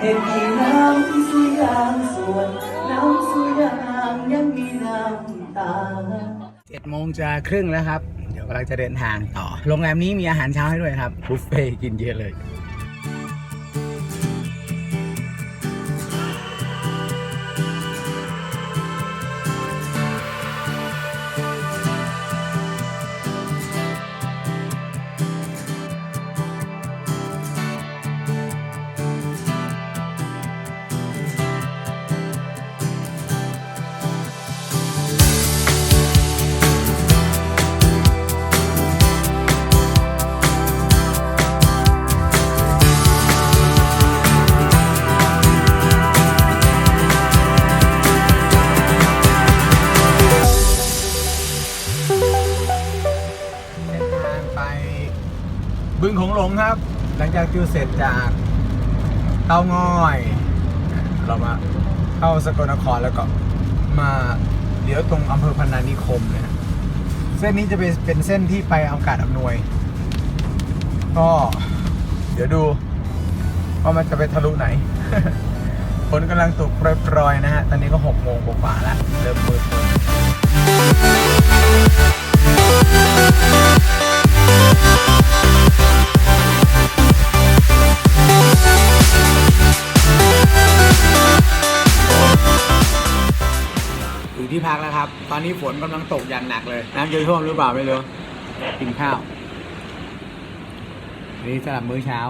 เห็นที่น้ำสุยางส่วนน้ำสุยางยังมีน้ำตาเจ็ดโมงจะครึ่งแล้วครับ เดี๋ยวกำลังจะเดินทางต่อ โรงแรมนี้มีอาหารเช้าให้ด้วยครับบุฟเฟ่ต์กินเยอะเลย ไปบึงของหลงครับ หลังจากคิวเสร็จจากเต้าง่อย เรามาเข้าสกลนครแล้วก็มาเดี๋ยวตรงอำเภอพนานิคมเนยนะเส้นนี้จะเป็นเป็นเส้นที่ไปอากาศอำนวย ก็เดี๋ยวดูว่ามันจะไปทะลุไหนฝนกำลังตกโปรยๆนะฮะ ตอนนี้ก็หกโมงกว่าแล้วเริ่มมืด ถึงที่พักแล้วครับ ตอนนี้ฝนกำลังตกอย่างหนักเลย น้ำจะท่วมหรือเปล่าไม่รู้ กินข้าว นี่สำหรับมื้อเช้า